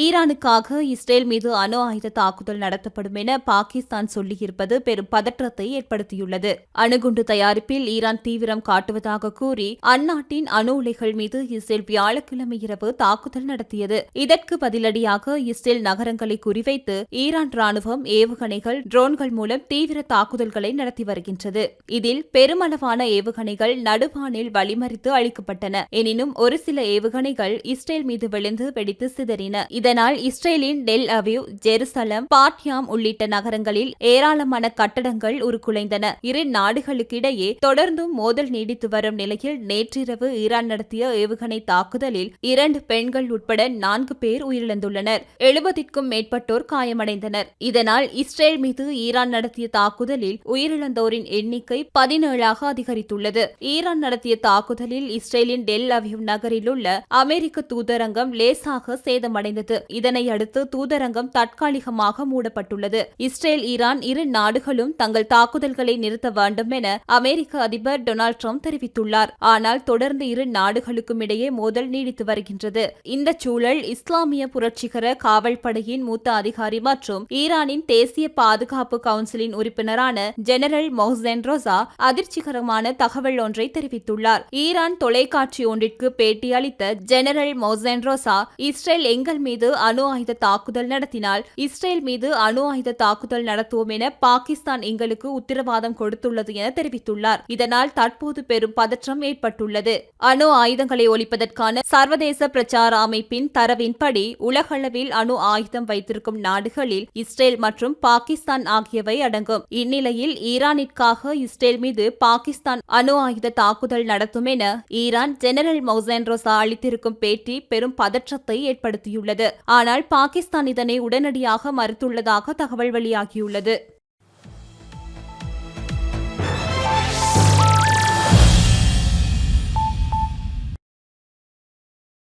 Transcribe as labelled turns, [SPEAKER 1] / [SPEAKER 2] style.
[SPEAKER 1] ஈரானுக்காக Israel மீது அணு ஆயுத தாக்குதல் நடத்தப்படும் என பாகிஸ்தான் சொல்லியிருப்பது பெரும் பதற்றத்தை ஏற்படுத்தியுள்ளது. அணுகுண்டு தயாரிப்பில் ஈரான் தீவிரம் காட்டுவதாக கூறி அந்நாட்டின் அணு உலைகள் மீது இஸ்ரேல் வியாழக்கிழமை இரவு தாக்குதல் நடத்தியது. இதற்கு பதிலடியாக இஸ்ரேல் நகரங்களை குறிவைத்து ஈரான் ராணுவம் ஏவுகணைகள் ட்ரோன்கள் மூலம் தீவிர தாக்குதல்களை நடத்தி வருகின்றது. இதில் பெருமளவான ஏவுகணைகள் நடுவானில் வழிமறித்து அளிக்கப்பட்டன எனினும் ஒரு சில ஏவுகணைகள் இஸ்ரேல் மீது விழுந்து வெடித்து சிதறின. இதனால் இஸ்ரேலின் டெல் அவிவ் ஜெருசலம் பாட்யாம் உள்ளிட்ட நகரங்களில் ஏராளமான கட்டடங்கள் உருக்குலைந்தன. இரு நாடுகளுக்கிடையே தொடர்ந்தும் மோதல் நீடித்து வரும் நிலையில் நேற்றிரவு ஈரான் நடத்திய ஏவுகணை தாக்குதலில் இரண்டு பெண்கள் உட்பட நான்கு பேர் உயிரிழந்துள்ளனர். எழுபதிற்கும் மேற்பட்டோர் காயமடைந்தனர். இதனால் இஸ்ரேல் மீது ஈரான் நடத்திய தாக்குதலில் உயிரிழந்தோரின் எண்ணிக்கை பதினேழாக அதிகரித்துள்ளது. ஈரான் நடத்திய தாக்குதலில் இஸ்ரேலின் டெல் அவிவ் நகரில் உள்ள அமெரிக்க தூதரங்கம் லேசாக சேதமடைந்தது. இதனை அடுத்து தூதரங்கம் தற்காலிகமாக மூடப்பட்டுள்ளது. இஸ்ரேல் ஈரான் இரு நாடுகளும் தங்கள் தாக்குதல்களை நிறுத்த வேண்டும் என அமெரிக்க அதிபர் டொனால்டு ட்ரம்ப் தெரிவித்துள்ளார். ஆனால் தொடர்ந்து இரு நாடுகளுக்கும் இடையே மோதல் நீடித்து வருகின்றது. இந்த சூழல் இஸ்லாமிய புரட்சிகர காவல்படையின் மூத்த அதிகாரி மற்றும் ஈரானின் தேசிய பாதுகாப்பு கவுன்சிலின் உறுப்பினரான ஜெனரல் மொஹசென் ரோசா அதிர்ச்சிகரமான தகவல் ஒன்றை தெரிவித்துள்ளார். ஈரான் தொலைக்காட்சி ஒன்றிற்கு பேட்டியளித்த ஜெனரல் மொஹசென் ரோசா இஸ்ரேல் எங்கள் மீது மீது அணு ஆயுத தாக்குதல் நடத்தினால் இஸ்ரேல் மீது அணு ஆயுத தாக்குதல் நடத்துவோம் என பாகிஸ்தான் எங்களுக்கு உத்தரவாதம் கொடுத்துள்ளது என தெரிவித்துள்ளார். இதனால் தற்போது பெரும் பதற்றம் ஏற்பட்டுள்ளது. அணு ஆயுதங்களை ஒழிப்பதற்கான சர்வதேச பிரச்சார அமைப்பின் தரவின்படி உலகளவில் அணு ஆயுதம் வைத்திருக்கும் நாடுகளில் இஸ்ரேல் மற்றும் பாகிஸ்தான் ஆகியவை அடங்கும். இந்நிலையில் ஈரானிற்காக இஸ்ரேல் மீது பாகிஸ்தான் அணு ஆயுத தாக்குதல் நடத்தும் என ஈரான் ஜெனரல் மௌசேன் ரோசா அளித்திருக்கும் பேட்டி பெரும் பதற்றத்தை ஏற்படுத்தியுள்ளது. ஆனால் பாகிஸ்தான் இதனை உடனடியாக மறுத்துள்ளதாக தகவல் வெளியாகியுள்ளது.